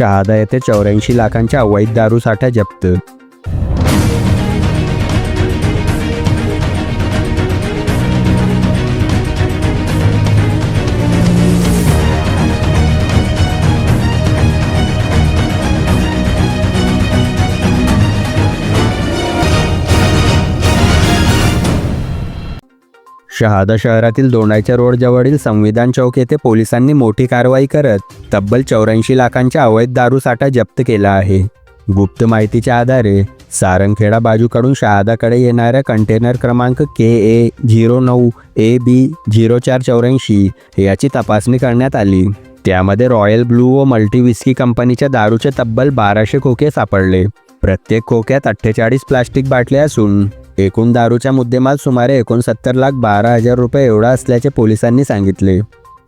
शहादा येथे चौऱ्याऐंशी लाखांच्या अवैध दारू साठा जप्त शहादा शहरातील दोंडाईच्या रोडजवळील संविधान चौक येथे पोलिसांनी मोठी कारवाई करत तब्बल चौऱ्याऐंशी लाखांच्या अवैध दारू साठा जप्त केला आहे. गुप्त माहितीच्या आधारे सारंगखेडा बाजूकडून शहादाकडे येणाऱ्या कंटेनर क्रमांक के ए झिरो नऊ ए बी झिरो चार चौऱ्याऐंशी याची तपासणी करण्यात आली. त्यामध्ये रॉयल ब्लू व मल्टी विस्की कंपनीच्या दारूचे तब्बल बाराशे खोके सापडले. प्रत्येक खोक्यात अठ्ठेचाळीस प्लास्टिक बाटल्या असून एकूण दारूचा मुद्देमाल सुमारे एकोणसत्तर लाख बारा हजार रुपये एवढा असल्याचे पोलिसांनी सांगितले.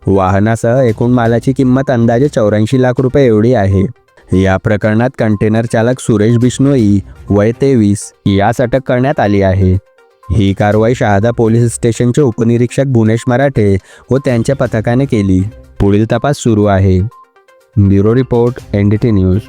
वाहनासह एकूण मालाची किंमत अंदाजे चौऱ्याऐंशी लाख रुपये एवढी आहे. या प्रकरणात कंटेनर चालक सुरेश बिश्नोई वय तेवीस यास अटक करण्यात आली आहे. ही कारवाई शहादा पोलीस स्टेशनचे उपनिरीक्षक भुवनेश मराठे व त्यांच्या पथकाने केली. पुढील तपास सुरू आहे. Bureau report N D T news.